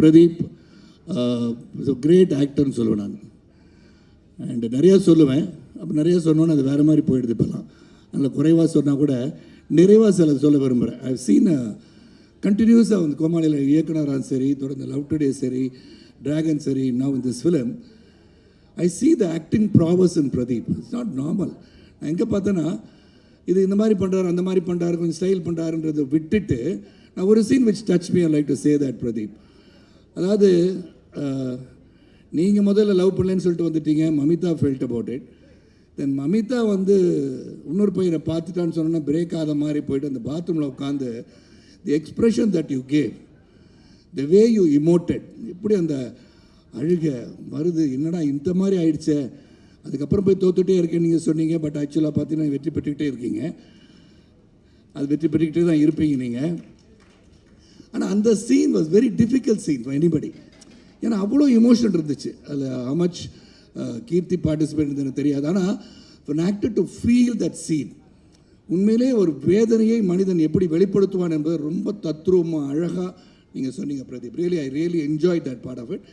Pradeep great ஆக்டர்னு சொல்லுவேன் நான். And நிறையா சொல்லுவேன். அப்போ நிறையா சொன்னோன்னு அது வேறு மாதிரி போயிடுது இப்போல்லாம். அதில் குறைவாக சொன்னால் கூட நிறைவாக சில சொல்ல விரும்புகிறேன் ஐ சீன் கண்டினியூஸாக வந்து கோமாளியில் இயக்குனராக சரி தொடர்ந்து லவ் டுடே சரி டிராகன் சரி now in this film I see the acting prowess in Pradeep it's not normal நான் எங்கே பார்த்தேன்னா இது இந்த மாதிரி பண்ணுறாரு அந்த மாதிரி பண்ணுறாரு கொஞ்சம் ஸ்டைல் பண்ணுறாருன்றதை விட்டுட்டு நான் ஒரு scene which touch me like to say that Pradeep அதாவது நீங்கள் முதல்ல லவ் பண்ணலன்னு சொல்லிட்டு வந்துட்டீங்க Mamitha felt about it then Mamitha வந்து இன்னொரு பையனை பார்த்துட்டான்னு சொன்னோன்னா பிரேக் ஆகாத மாதிரி போயிட்டு அந்த பாத்ரூமில் உட்காந்து the expression that you gave the way you emoted எப்படி அந்த அழுக வருது என்னடா இந்த மாதிரி ஆயிடுச்சே? அதுக்கப்புறம் போய் தோத்துட்டே இருக்கேன் நீங்கள் சொன்னீங்க பட் ஆக்சுவலாக பார்த்தீங்கன்னா வெற்றி பெற்றுக்கிட்டே இருக்கீங்க. அது வெற்றி பெற்றுக்கிட்டே தான் இருப்பீங்க நீங்கள் ஆனால் அந்த scene was very difficult scene for anybody ஏன்னா அவ்வளோ இமோஷன் இருந்துச்சு. அதில் அமச் uh, கீர்த்தி பார்ட்டிசிபேட் எனக்கு தெரியாது. ஆனால் an actor to feel that scene உண்மையிலே ஒரு வேதனையை மனிதன் எப்படி வெளிப்படுத்துவான் என்பது ரொம்ப தத்ரூபமாக அழகாக நீங்கள் சொன்னீங்க Pradeep. Really I really enjoy that part of it